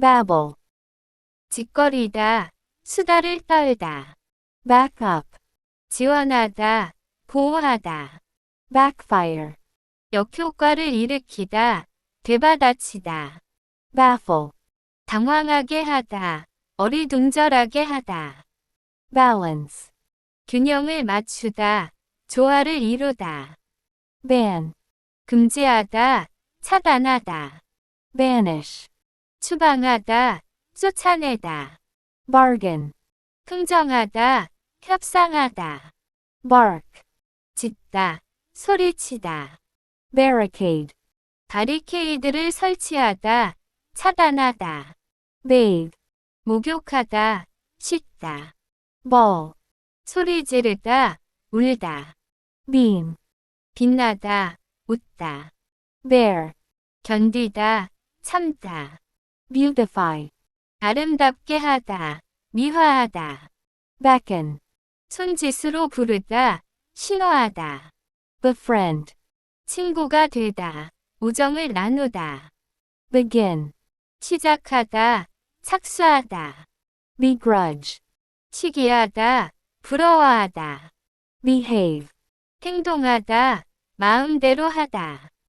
babble, 짓거리다, 수다를 떨다, back up, 지원하다, 보호하다, backfire, 역효과를 일으키다, 되받아치다, baffle, 당황하게 하다, 어리둥절하게 하다, balance, 균형을 맞추다, 조화를 이루다, ban, 금지하다, 차단하다, banish, 추방하다, 쫓아내다, bargain, 흥정하다, 협상하다, bark, 짖다, 소리치다, barricade, 바리케이드를 설치하다, 차단하다, bathe, 목욕하다, 씻다, ball, 소리 지르다, 울다, beam, 빛나다, 웃다, bear, 견디다, 참다, beautify, 아름답게 하다, 미화하다, beckon, 손짓으로 부르다, 신호하다, befriend, 친구가 되다, 우정을 나누다, begin, 시작하다, 착수하다, begrudge, 시기하다, 부러워하다, behave, 행동하다, 마음대로 하다,